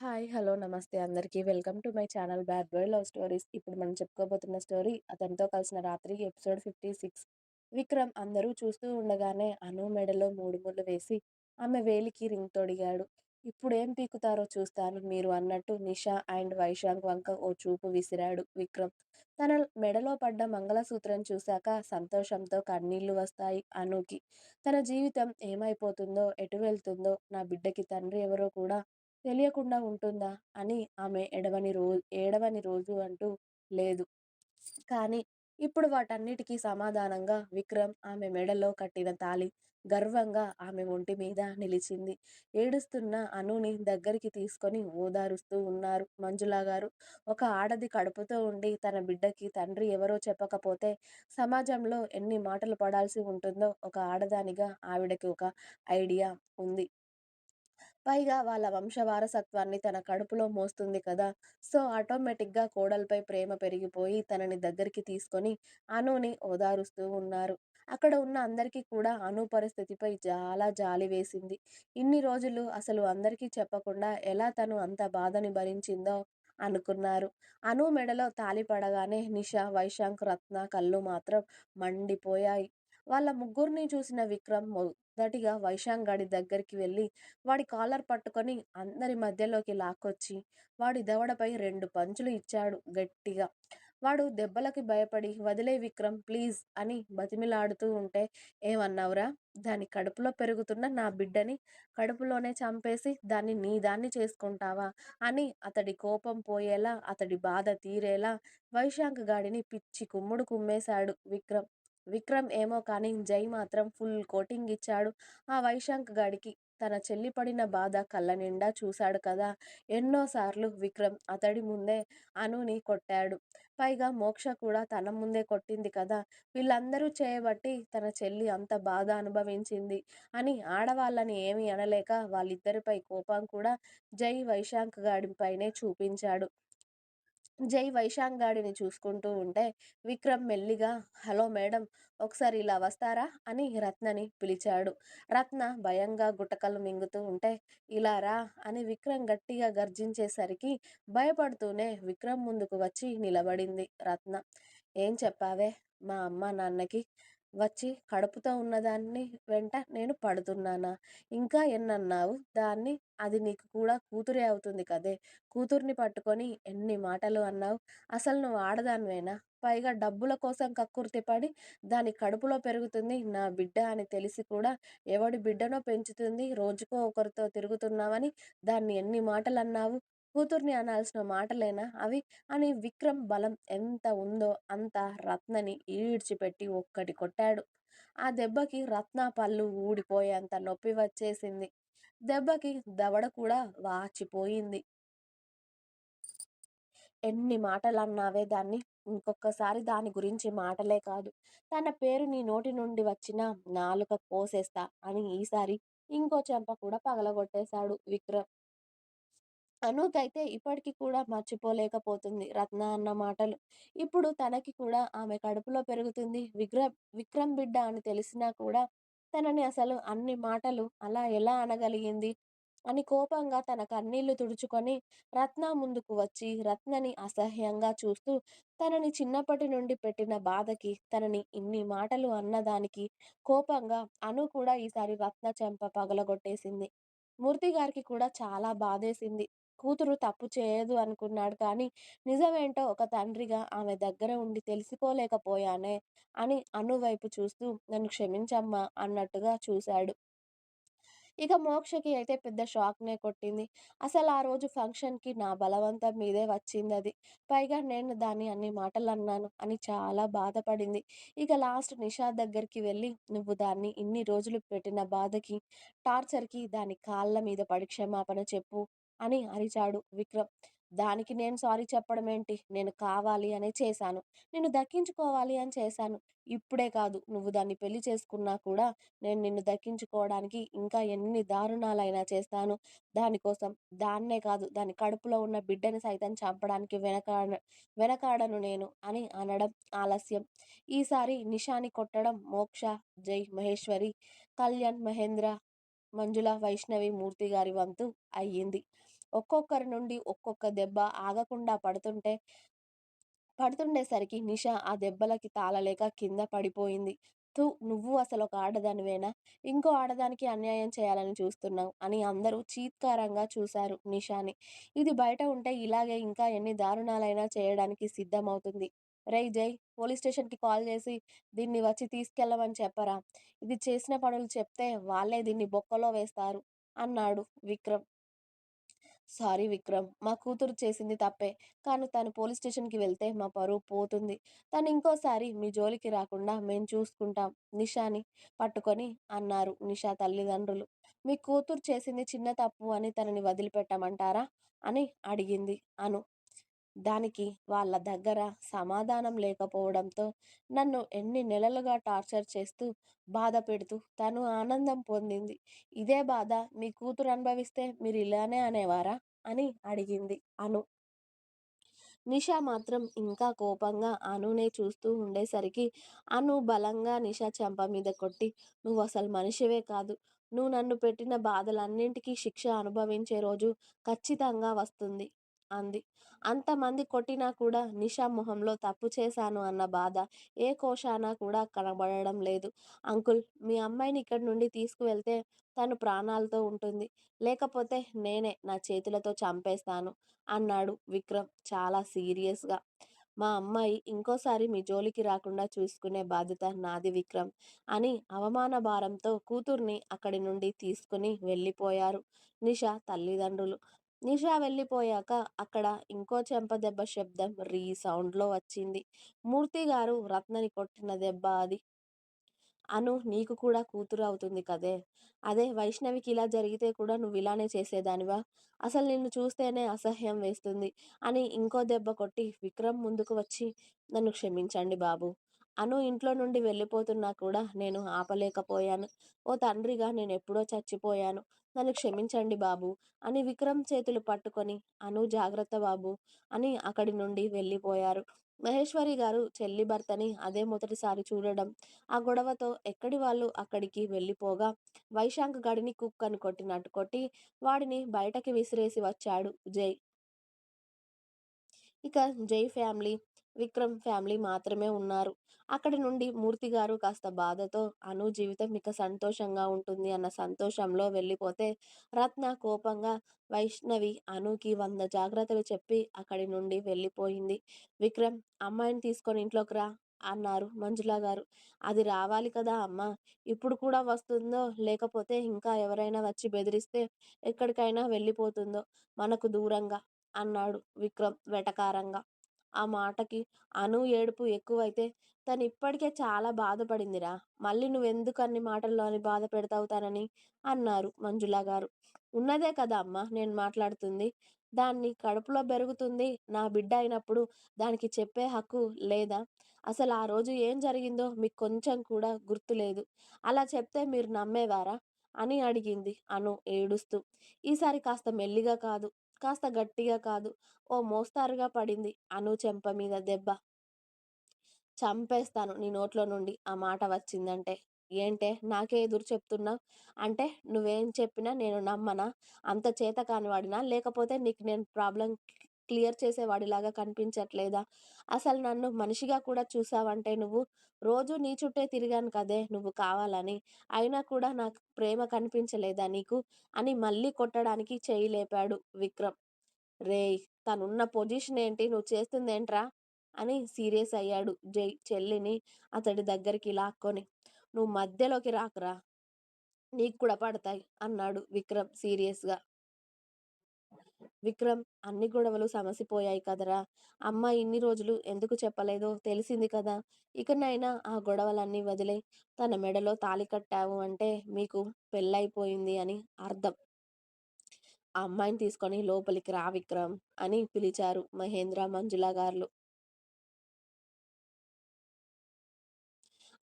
Hi! Hello! నమస్తే అందరికీ. Welcome to my channel 'bad boy love stories'. ఇప్పుడు మనం చెప్పుకోబోతున్న స్టోరీ 'అతనితో కలిసిన రాత్రి' ఎపిసోడ్ 56. విక్రమ్ అందరూ చూస్తూ ఉండగానే అను మెడలో మూడు ముళ్ళు వేసి ఆమె వేలికి రింగ్ తొడిగాడు. ఇప్పుడు ఏం పీకుతారో చూస్తాను మీరు అన్నట్టు నిషా అండ్ వైశాంక్ వంక ఓ చూపు విసిరాడు విక్రమ్. తన మెడలో పడ్డ మంగళసూత్రం చూశాక సంతోషంతో కన్నీళ్ళు వస్తాయి అనుకి తన జీవితం ఏమైపోతుందో, ఎటు వెళ్తుందో, నా బిడ్డకి తండ్రి ఎవరో కూడా తెలియకుండా ఉంటుందా అని ఆమె ఎడవని రోజు ఏడవని రోజు అంటూ లేదు. కానీ ఇప్పుడు వాటన్నిటికీ సమాధానంగా విక్రమ్ ఆమె మెడలో కట్టిన తాళి గర్వంగా ఆమె ఒంటి మీద నిలిచింది. ఏడుస్తున్న అనుని దగ్గరికి తీసుకొని ఓదారుస్తూ ఉన్నారు మంజులాగారు. ఒక ఆడది కడుపుతో ఉండి తన బిడ్డకి తండ్రి ఎవరో చెప్పకపోతే సమాజంలో ఎన్ని మాటలు పడాల్సి ఉంటుందో ఒక ఆడదానిగా ఆవిడకి ఒక ఐడియా ఉంది. పైగా వాళ్ళ వంశవారసత్వాన్ని తన కడుపులో మోస్తుంది కదా! సో ఆటోమేటిక్గా కోడలపై ప్రేమ పెరిగిపోయి తనని దగ్గరికి తీసుకొని అనుని ఓదారుస్తూ ఉన్నారు. అక్కడ ఉన్న అందరికీ కూడా అను పరిస్థితిపై చాలా జాలి వేసింది. ఇన్ని రోజులు అసలు అందరికీ చెప్పకుండా ఎలా తను అంత బాధని భరించిందో అనుకున్నారు. అను మెడలో తాలి పడగానే నిషా, వైశాంక్, రత్న కళ్ళు మాత్రం మండిపోయాయి. వాళ్ళ ముగ్గురిని చూసిన విక్రమ్ మొదటిగా వైశాంగ్ గాడి దగ్గరికి వెళ్ళి వాడి కాలర్ పట్టుకొని అందరి మధ్యలోకి లాక్కొచ్చి వాడి దవడపై రెండు పంచులు ఇచ్చాడు గట్టిగా. వాడు దెబ్బలకి భయపడి వదిలే విక్రమ్ ప్లీజ్ అని బతిమిలాడుతూ ఉంటే ఏమన్నావురా? దాని కడుపులో పెరుగుతున్న నా బిడ్డని కడుపులోనే చంపేసి దాన్ని నీ దాన్ని చేసుకుంటావా? అని అతడి కోపం పోయేలా, అతడి బాధ తీరేలా వైశాంక్ గాడిని పిచ్చి కుమ్ముడు కుమ్మేశాడు విక్రమ్. విక్రమ్ ఏమో కానీ జై మాత్రం ఫుల్ కోటింగ్ ఇచ్చాడు ఆ వైశాంక్ గాడికి. తన చెల్లి పడిన బాధ కళ్ళ నిండా చూశాడు కదా! ఎన్నోసార్లు విక్రమ్ అతడి ముందే అనుని కొట్టాడు. పైగా మోక్ష కూడా తన ముందే కొట్టింది కదా! వీళ్ళందరూ చేయబట్టి తన చెల్లి అంత బాధ అనుభవించింది అని ఆడవాళ్ళని ఏమీ అనలేక వాళ్ళిద్దరిపై కోపం కూడా జై వైశాంక్ గాడిపైనే చూపించాడు. జై వైశాంగాడిని చూసుకుంటూ ఉంటే విక్రమ్ మెల్లిగా హలో మేడం ఒకసారి ఇలా వస్తారా? అని రత్నని పిలిచాడు. రత్న భయంగా గుటకలు మింగుతూ ఉంటే ఇలా రా అని విక్రమ్ గట్టిగా గర్జించేసరికి భయపడుతూనే విక్రమ్ ముందుకు వచ్చి నిలబడింది రత్న. ఏం చెప్పావే? మా అమ్మ నాన్నకి వచ్చి కడుపుతో ఉన్నదాన్ని వెంట నేను పడుతున్నానా? ఇంకా ఎన్నన్నావు దాన్ని? అది నీకు కూడా కూతురే అవుతుంది కదే! కూతుర్ని పట్టుకొని ఎన్ని మాటలు అన్నావు? అసలు నువ్వు ఆడదానివేనా? పైగా డబ్బుల కోసం కక్కుర్తి పడి దాని కడుపులో పెరుగుతుంది నా బిడ్డ అని తెలిసి కూడా ఎవడి బిడ్డనో పెంచుతుంది రోజుకో ఒకరితో తిరుగుతున్నావని దాన్ని ఎన్ని మాటలు అన్నావు కూతుర్ని అనాల్సిన మాటలేనా అవి? అని విక్రమ్ బలం ఎంత ఉందో అంత రత్నని ఈడ్చిపెట్టి ఒక్కటి కొట్టాడు. ఆ దెబ్బకి రత్న పళ్ళు ఊడిపోయేంత నొప్పి వచ్చేసింది. దెబ్బకి దవడ కూడా వాచిపోయింది. ఎన్ని మాటలు అన్నావే దాన్ని? ఇంకొకసారి దాని గురించి మాటలే కాదు, తన పేరు నీ నోటి నుండి వచ్చినా నాలుక కోసేస్తా అని ఈసారి ఇంకో చెంప కూడా పగలగొట్టేశాడు విక్రమ్. అనూకైతే ఇప్పటికీ కూడా మర్చిపోలేకపోతుంది రత్న అన్న మాటలు. ఇప్పుడు తనకి కూడా ఆమె కడుపులో పెరుగుతుంది విగ్ర విక్రమ్ బిడ్డ అని తెలిసినా కూడా తనని అసలు అన్ని మాటలు అలా ఎలా అనగలిగింది? అని కోపంగా తన కన్నీళ్ళు తుడుచుకొని రత్న ముందుకు వచ్చి రత్నని అసహ్యంగా చూస్తూ తనని చిన్నప్పటి నుండి పెట్టిన బాధకి తనని ఇన్ని మాటలు అన్నదానికి కోపంగా అను కూడా ఈసారి రత్న చెంప పగలగొట్టేసింది. మూర్తి గారికి కూడా చాలా బాధేసింది. కూతురు తప్పు చేయదు అనుకున్నాడు కానీ నిజమేంటో ఒక తండ్రిగా ఆమె దగ్గర ఉండి తెలుసుకోలేకపోయానే అని అను వైపు చూస్తూ నన్ను క్షమించమ్మా అన్నట్టుగా చూశాడు. ఇక మోక్షకి అయితే పెద్ద షాక్నే కొట్టింది. అసలు ఆ రోజు ఫంక్షన్కి నా బలవంతం మీదే వచ్చిందది. పైగా నేను దాన్ని అన్ని మాటలు అన్నాను అని చాలా బాధపడింది. ఇక లాస్ట్ నిషా దగ్గరికి వెళ్ళి నువ్వు దాన్ని ఇన్ని రోజులు పెట్టిన బాధకి, టార్చర్కి దాని కాళ్ళ మీద పడి క్షమాపణ చెప్పు అని అరిచాడు విక్రమ్. దానికి నేను సారీ చెప్పడం ఏంటి నేను కావాలి అనే చేశాను. నిన్ను దక్కించుకోవాలి అని చేశాను. ఇప్పుడే కాదు నువ్వు దాన్ని పెళ్ళి చేసుకున్నా కూడా నేను నిన్ను దక్కించుకోవడానికి ఇంకా ఎన్ని దారుణాలైనా చేస్తాను. దానికోసం దాన్నే కాదు దాని కడుపులో ఉన్న బిడ్డని సైతం చంపడానికి వెనకాడ వెనకాడను నేను అని అనడం ఆలస్యం. ఈసారి నిషాని కొట్టడం మోక్ష, జై, మహేశ్వరి, కళ్యాణ్, మహేంద్ర, మంజుల, వైష్ణవి, మూర్తి గారి వంతు అయ్యింది. ఒక్కొక్కరి నుండి ఒక్కొక్క దెబ్బ ఆగకుండా పడుతుంటే పడుతుండేసరికి నిష ఆ దెబ్బలకి తాళలేక కింద పడిపోయింది. తూ నువ్వు అసలు ఒక ఆడదానివేనా? ఇంకో ఆడదానికి అన్యాయం చేయాలని చూస్తున్నావు అని అందరూ చీత్కారంగా చూశారు నిషాని. ఇది బయట ఉంటే ఇలాగే ఇంకా ఎన్ని దారుణాలైనా చేయడానికి సిద్ధమవుతుంది. రేయ్ జై! పోలీస్ స్టేషన్‌కి కాల్ చేసి దీన్ని వచ్చి తీసుకెళ్ళమని చెప్పరా? ఇది చేసిన పనులు చెప్తే వాళ్ళే దీన్ని బొక్కలో వేస్తారు అన్నాడు విక్రమ్. సారీ విక్రమ్! మా కూతురు చేసింది తప్పే. కానీ తను పోలీస్ స్టేషన్‌కి వెళ్తే మా పరువు పోతుంది. తను ఇంకోసారి మీ జోలికి రాకుండా మేము చూసుకుంటాం నిషాని పట్టుకొని అన్నారు నిషా తల్లిదండ్రులు. మీ కూతురు చేసింది చిన్న తప్పు అని తనని వదిలిపెట్టమంటారా? అని అడిగింది అను. దానికి వాళ్ళ దగ్గర సమాధానం లేకపోవడంతో నన్ను ఎన్ని నెలలుగా టార్చర్ చేస్తూ, బాధ పెడుతూ తను ఆనందం పొందింది. ఇదే బాధ మీ కూతురు అనుభవిస్తే మీరు ఇలానే అనేవారా? అని అడిగింది అను. నిషా మాత్రం ఇంకా కోపంగా అనునే చూస్తూ ఉండేసరికి అను బలంగా నిషా చెంప మీద కొట్టి నువ్వు అసలు మనిషివే కాదు. నువ్వు నన్ను పెట్టిన బాధలన్నింటికీ శిక్ష అనుభవించే రోజు ఖచ్చితంగా వస్తుంది అంది. అంతమంది కొట్టినా కూడా నిషా మొహంలో తప్పు చేశాను అన్న బాధ ఏ కోశాన కూడా కనబడడం లేదు. అంకుల్ మీ అమ్మాయిని ఇక్కడి నుండి తీసుకువెళ్తే తను ప్రాణాలతో ఉంటుంది. లేకపోతే నేనే నా చేతులతో చంపేస్తాను అన్నాడు విక్రమ్ చాలా సీరియస్‌గా. మా అమ్మాయి ఇంకోసారి మీ జోలికి రాకుండా చూసుకునే బాధ్యత నాది విక్రమ్ అని అవమాన భారంతో కూతుర్ని అక్కడి నుండి తీసుకుని వెళ్ళిపోయారు నిషా తల్లిదండ్రులు. నిషా వెళ్ళిపోయాక అక్కడ ఇంకో చెంప దెబ్బ శబ్దం రీ సౌండ్‌లో వచ్చింది. మూర్తి గారు రత్నని కొట్టిన దెబ్బ అది. అను నీకు కూడా కూతురు అవుతుంది కదే! అదే వైష్ణవికి ఇలా జరిగితే కూడా నువ్వు ఇలానే చేసేదానివా? అసలు నిన్ను చూస్తేనే అసహ్యం వేస్తుంది అని ఇంకో దెబ్బ కొట్టి విక్రమ్ ముందుకు వచ్చి నన్ను క్షమించండి బాబు అను ఇంట్లో నుండి వెళ్ళిపోతున్నా కూడా నేను ఆపలేకపోయాను. ఓ తండ్రిగా నేను ఎప్పుడో చచ్చిపోయాను. నన్ను క్షమించండి బాబు అని విక్రమ్ చేతులు పట్టుకొని అను జాగ్రత్త బాబు అని అక్కడి నుండి వెళ్ళిపోయారు. మహేశ్వరి గారు చెల్లి భర్తని అదే మొదటిసారి చూడడం. ఆ గొడవతో ఎక్కడి వాళ్ళు అక్కడికి వెళ్ళిపోగా వైశాంక్ గడిని కుక్కను కొట్టినట్టు కొట్టి వాడిని బయటకి విసిరేసి వచ్చాడు జై. ఇక జై ఫ్యామిలీ, విక్రమ్ ఫ్యామిలీ మాత్రమే ఉన్నారు. అక్కడి నుండి మూర్తి గారు కాస్త బాధతో అను జీవితం ఇక సంతోషంగా ఉంటుంది అన్న సంతోషంలో వెళ్ళిపోతే రత్న కోపంగా వైష్ణవి అనుకి వంద జాగ్రత్తలు చెప్పి అక్కడి నుండి వెళ్ళిపోయింది. విక్రమ్ అమ్మాయిని తీసుకొని ఇంట్లోకి రా అన్నారు మంజుల గారు. అది రావాలి కదా అమ్మ ఇప్పుడు కూడా వస్తుందో లేకపోతే ఇంకా ఎవరైనా వచ్చి బెదిరిస్తే ఎక్కడికైనా వెళ్ళిపోతుందో మనకు దూరంగా అన్నాడు విక్రమ్ వెటకారంగా. ఆ మాటకి అను ఏడుపు ఎక్కువైతే తనిప్పటికే చాలా బాధపడిందిరా! మళ్ళీ నువ్వెందుకు అన్ని మాటల్లో అని బాధ పెడతావు తనని అన్నారు మంజుల గారు. ఉన్నదే కదా అమ్మ నేను మాట్లాడుతుంది. దాన్ని కడుపులో పెరుగుతుంది నా బిడ్డ అయినప్పుడు దానికి చెప్పే హక్కు లేదా? అసలు ఆ రోజు ఏం జరిగిందో మీకు కొంచెం కూడా గుర్తులేదు. అలా చెప్తే మీరు నమ్మేవారా? అని అడిగింది అను ఏడుస్తూ. ఈసారి కాస్త మెల్లిగా కాదు, కాస్త గట్టిగా కాదు, ఓ మోస్తరుగా పడింది అను చెంప మీద దెబ్బ. చంపేస్తాను నీ నోట్లో నుండి ఆ మాట వచ్చిందంటే. ఏంటే నాకే ఎదురు చెప్తున్నావు అంటే నువ్వేం చెప్పినా నేను నమ్మనా? అంత చేత కానివాడినా లేకపోతే నీకు నేను ప్రాబ్లం క్లియర్ చేసేవాడిలాగా కనిపించట్లేదా? అసలు నన్ను మనిషిగా కూడా చూసావంటే నువ్వు? రోజు నీ చుట్టే తిరిగాను కదే నువ్వు కావాలని. అయినా కూడా నాకు ప్రేమ కనిపించలేదా నీకు? అని మళ్ళీ కొట్టడానికి చెయ్యి లేపాడు విక్రమ్. రేయ్! తనున్న పొజిషన్ ఏంటి? నువ్వు చేస్తుందేంట్రా? అని సీరియస్ అయ్యాడు జై చెల్లిని అతడి దగ్గరికి లాక్కొని. నువ్వు మధ్యలోకి రాకురా! నీకు కూడా పడతాయి అన్నాడు విక్రమ్ సీరియస్‌గా. విక్రమ్ అన్ని గొడవలు సమసిపోయాయి కదరా! అమ్మ ఇన్ని రోజులు ఎందుకు చెప్పలేదో తెలిసింది కదా! ఇకనైనా ఆ గొడవలన్నీ వదిలే తన మెడలో తాళి కట్టావు అంటే మీకు పెళ్ళైపోయింది అని అర్థం. ఆ అమ్మాయిని తీసుకొని లోపలికి రా విక్రమ్ అని పిలిచారు మహేంద్ర, మంజుల గారు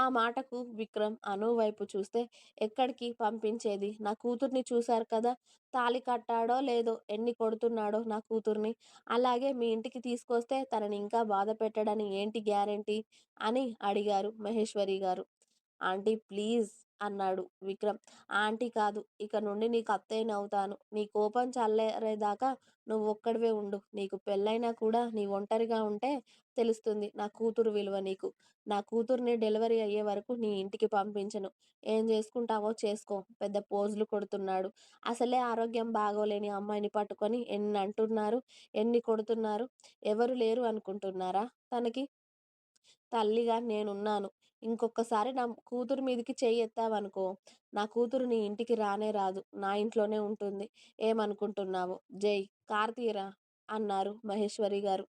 ఆ మాటకు విక్రమ్ అను వైపు చూస్తే ఎక్కడికి పంపించేది? నా కూతుర్ని చూశారు కదా! తాళి కట్టాడో లేదో, ఎన్ని కొడుతున్నాడో నా కూతుర్ని. అలాగే మీ ఇంటికి తీసుకొస్తే తనని ఇంకా బాధ పెట్టడని ఏంటి గ్యారంటీ? అని అడిగారు మహేశ్వరి గారు. ఆంటీ ప్లీజ్ అన్నాడు విక్రమ్. ఆంటీ కాదు. ఇక నుండి నీకు అత్తయ్యనవుతాను. నీ కోపం చల్లారేదాకా నువ్వొక్కడివే ఉండు. నీకు పెళ్ళైనా కూడా నీ ఒంటరిగా ఉంటే తెలుస్తుంది నా కూతురు విలువ నీకు. నా కూతుర్ని డెలివరీ అయ్యే వరకు నీ ఇంటికి పంపించను. ఏం చేసుకుంటావో చేసుకో పెద్ద పోజులు కొడుతున్నాడు. అసలే ఆరోగ్యం బాగోలేని అమ్మాయిని పట్టుకొని ఎన్ని అంటున్నారు ఎన్ని కొడుతున్నారు. ఎవరు లేరు అనుకుంటున్నారా తనకి? తల్లిగా నేనున్నాను. ఇంకొకసారి నా కూతురు మీదికి చెయ్యెత్తావనుకో నా కూతురు నీ ఇంటికి రానే రాదు. నా ఇంట్లోనే ఉంటుంది. ఏమనుకుంటున్నావు? జై కార్తీరా అన్నారు అన్నారు మహేశ్వరిగారు.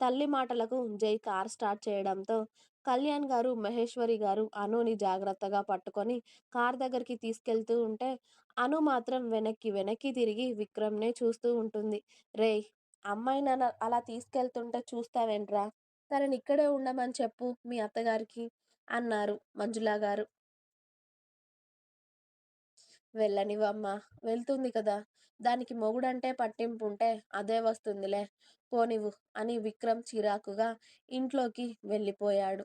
తల్లి మాటలకు జై కార్ స్టార్ట్ చేయడంతో కళ్యాణ్ గారు, మహేశ్వరి గారు అనుని జాగ్రత్తగా పట్టుకొని కార్ దగ్గరికి తీసుకెళ్తూ ఉంటే అను మాత్రం వెనక్కి వెనక్కి తిరిగి విక్రమ్నే చూస్తూ ఉంటుంది. రేయ్ అమ్మాయినలా అలా తీసుకెళ్తుంటే చూస్తావేంట్రా? తనని ఇక్కడే ఉండమని చెప్పు మీ అత్తగారికి అన్నారు మంజులాగారు. వెళ్ళనివ్వమ్మా! వెళ్తుంది కదా! దానికి మొగుడంటే పట్టింపుంటే అదే వస్తుందిలే. పోనివ్వు అని విక్రమ్ చిరాకుగా ఇంట్లోకి వెళ్ళిపోయాడు.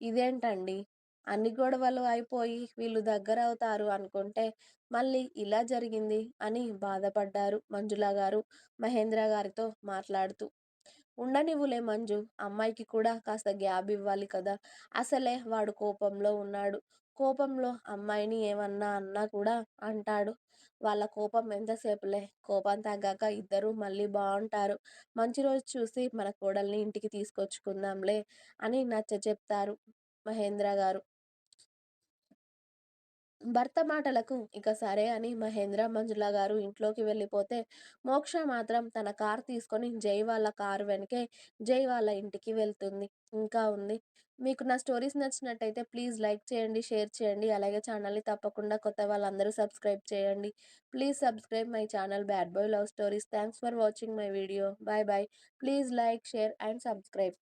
ఇదేంటండీ అన్ని గొడవలు అయిపోయి వీళ్ళు దగ్గరవుతారు అనుకుంటే మళ్ళీ ఇలా జరిగింది అని బాధపడ్డారు మంజులా గారు మహేంద్ర గారితో మాట్లాడుతూ. ఉండనివ్వులే మంజు అమ్మాయికి కూడా కాస్త గ్యాబ్ ఇవ్వాలి కదా! అసలే వాడు కోపంలో ఉన్నాడు. కోపంలో అమ్మాయిని ఏమన్నా అన్నా కూడా అంటాడు. వాళ్ళ కోపం ఎంతసేపులే. కోపం తగ్గాక ఇద్దరూ మళ్ళీ బాగుంటారు మంచి రోజు చూసి మన కోడల్ని ఇంటికి తీసుకొచ్చుకుందాంలే అని నచ్చచెప్తారు మహేంద్రగారు. భర్త మాటలకు ఇక సరే అని మహేంద్ర, మంజుల గారు ఇంట్లోకి వెళ్ళిపోతే మోక్ష మాత్రం తన కార్ తీసుకొని జై వాళ్ళ కారు వెనకే జై వాళ్ళ ఇంటికి వెళ్తుంది. ఇంకా ఉంది. మీకు నా స్టోరీస్ నచ్చినట్టయితే ప్లీజ్ లైక్ చేయండి, షేర్ చేయండి. అలాగే ఛానల్ని తప్పకుండా కొత్త వాళ్ళందరూ సబ్స్క్రైబ్ చేయండి. Please subscribe my channel bad boy love stories. Thanks for watching my video. Bye bye. Please like, share and subscribe.